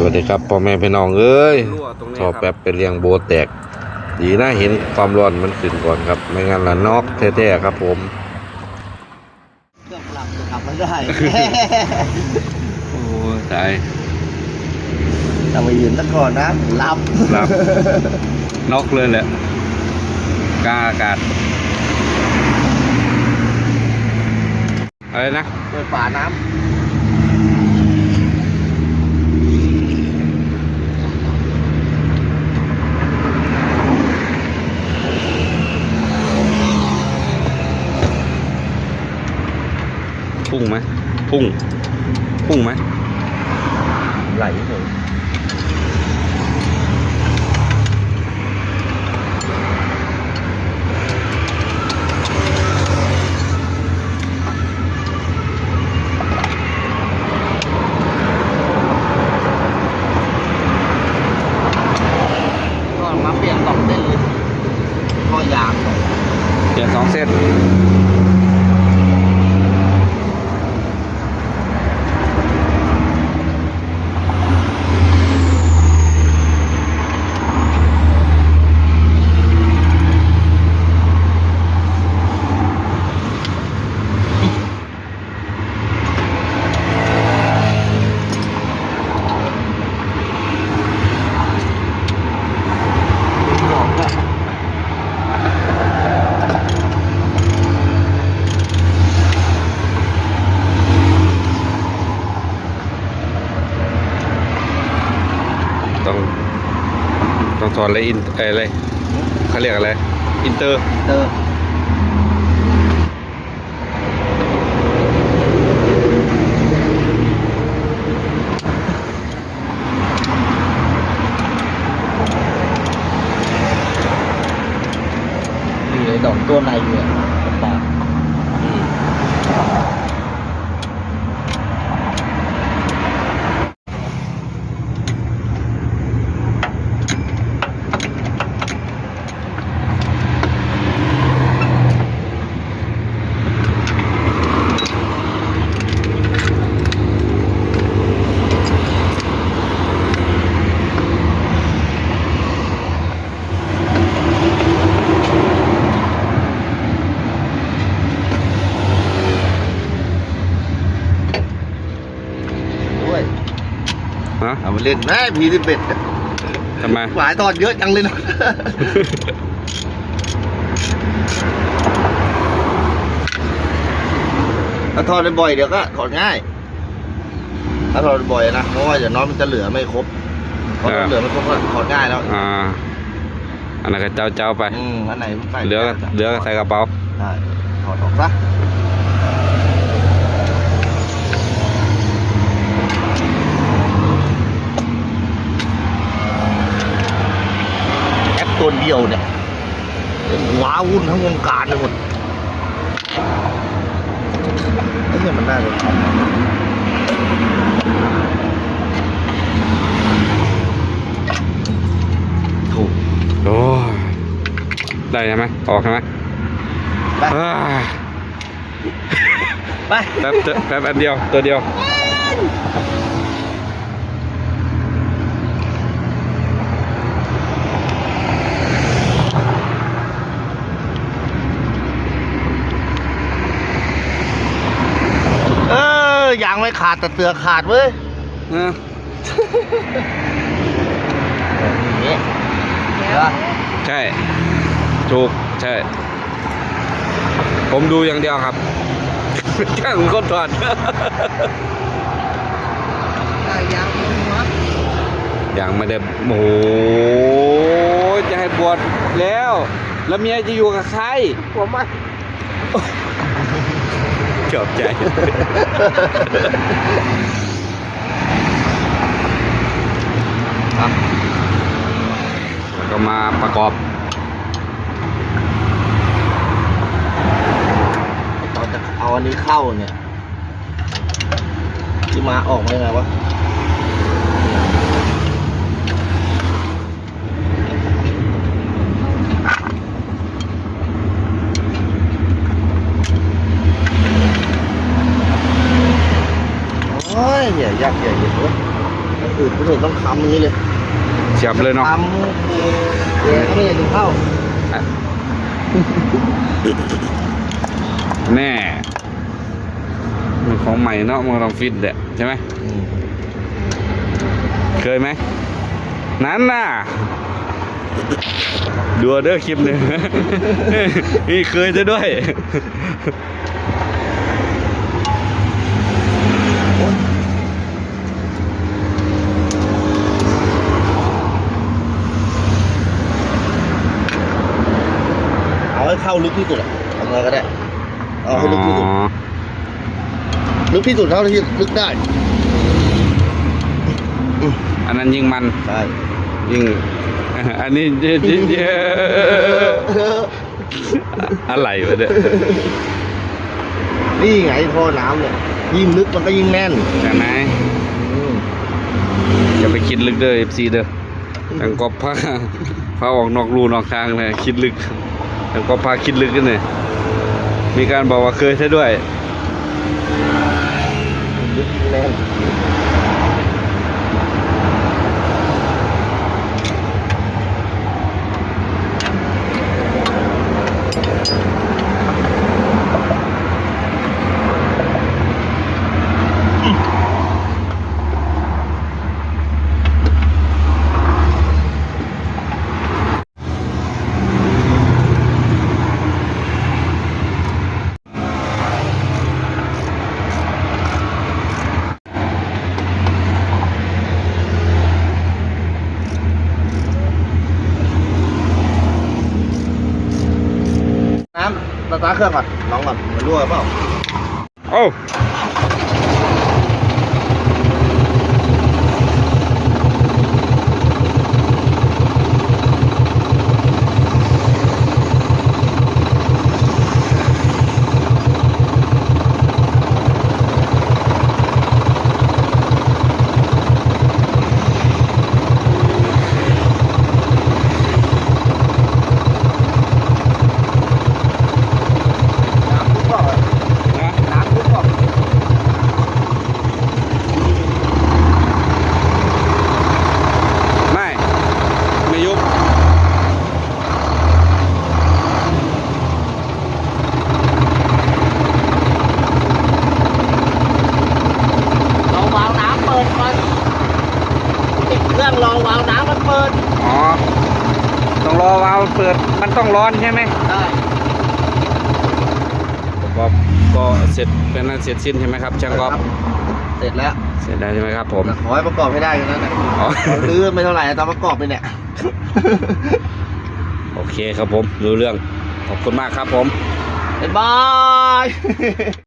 สวัสดีครับพ่อแม่พี่น้องเอ้ยชอบแป๊บไปเลี้ยงโบแตก ดีนะเห็นความร้อนมันขึ้นก่อนครับ ไม่งั้นละนอกแท้ๆครับผมเครื่องหลับจะขับไม่ได้ โอ้ตายแต่ไปยืนตะก่อนนะหลับหลับนอกเลยแหละกลางอากาศอะไรนะเปิดฝาน้พุ่งไหม พุ่ง พุ่งไหมำไหลเลยก็มาเปลี่ยนสองเส้นเลยก็ยางสองเปลี่ยนสองเส้น ต้องสอนอะไรอินเอ่ออะไรเขาเรียกอะไร อินเตอร์เตอร์มีไอ้ดอกตัวในอยู่อะปากด้วย ฮะ เอามาเล่นแม่พีสิบเอ็ดทำไมหวายตอนเยอะจังเลยนะ ถ้าทอดบ่อยๆเดี๋ยวก็ถอดง่าย ถ้าทอดบ่อยๆนะ เพราะว่าเดี๋ยวน้อยมันจะเหลือไม่ครบพออ่าเหลือไม่ครบก็ถอดง่ายแล้ว อ่า อันนั้นก็เจ้าเจ้าๆไป อืมอันไหนใส่เหลือก็เหลือก็ใส่กระเป๋าใช่ถอดออกซะแอป ตัวเดียวเนี่ยว้าวุ่นทั้งวงการเลยหมดไอ้เนี่ยมันน่าจะทำถูกโอ้ยได้ใช่ไหมออกใช่ไหมไป อ่าไป แป๊บเดียวแป๊บอันเดียวตัวเดียว เออยาง ไม่ขาดแต่เตือขาดเว้ยเอออย่างนี้เดี๋ยวใช่ ถูก ใช่ ผมดูอย่างเดียวครับช่างคนถอดยังไม่ได้โอ้โหจะให้บวชแล้ว แล้วเมียจะอยู่กับใครผมอะ ชอบใจแล้วก็มาประกอบเราจะเอาอันนี้เข้าเนี่ย ที่มาออกมายังไงวะ โอ้ยอย่ายั กอย่าเหยียดเว้ยอืดไม่เห็นต้องคำอย่างนี้เลยเฉียบเลยเนาะคำเดี๋ยวก็ไม่ได้ถึงเข้าแน่มันของใหม่เนาะมันต้องฟิตแหละใช่ไหมเคยไหมนั้นน่ะดูเอาเด้อคลิปหนึ่งนี่เคยจะด้วย เอาให้เข้าลึกที่สุดอะทำไงก็ได้ เอาให้ลึกที่สุดอ๋อลึกที่สุดเท่าที่ลึกได้ อันนั้นยิ่งมัน ใช่ ยิ่ง อันนี้เยอะเยอะอะไรวะเนี่ย นี่ไงท่อน้ำเนี่ย ยิ่งลึกมันก็ยิ่งแน่นใช่ไหมอืมอย่าไปคิดลึกเด้อ FC เด้อทางกอบพาพาออกนอกรูนอกทางเลยคิดลึก แล้วก็พาคิดลึกกันเลยมีการบอกว่าเคยใช่ด้วย ตาร์ทเครื่องก่อนลองก่อนมันรั่วเปล่าโอ้นะ น้ำทุกเปล่า ไม่ ไม่ยุบ ลองวาล์วน้ำเปิดก่อนติดเครื่องรอวาล์วน้ำมันเปิด อ๋อ ต้องรอวาล์วเปิดมันต้องร้อนใช่ไหมได้ประกอบก็เสร็จเป็นนั้นเสร็จสิ้นใช่ไหมครับช่างกอบเสร็จแล้วเสร็จแล้วใช่ไหมครับผมแต่ขอให้ประกอบให้ได้แค่นั้นแหละอ๋อซื้อไม่เท่าไหร่ตอนประกอบไปเนี่ยโอเคครับผมรู้เรื่องขอบคุณมากครับผมบ๊ายบาย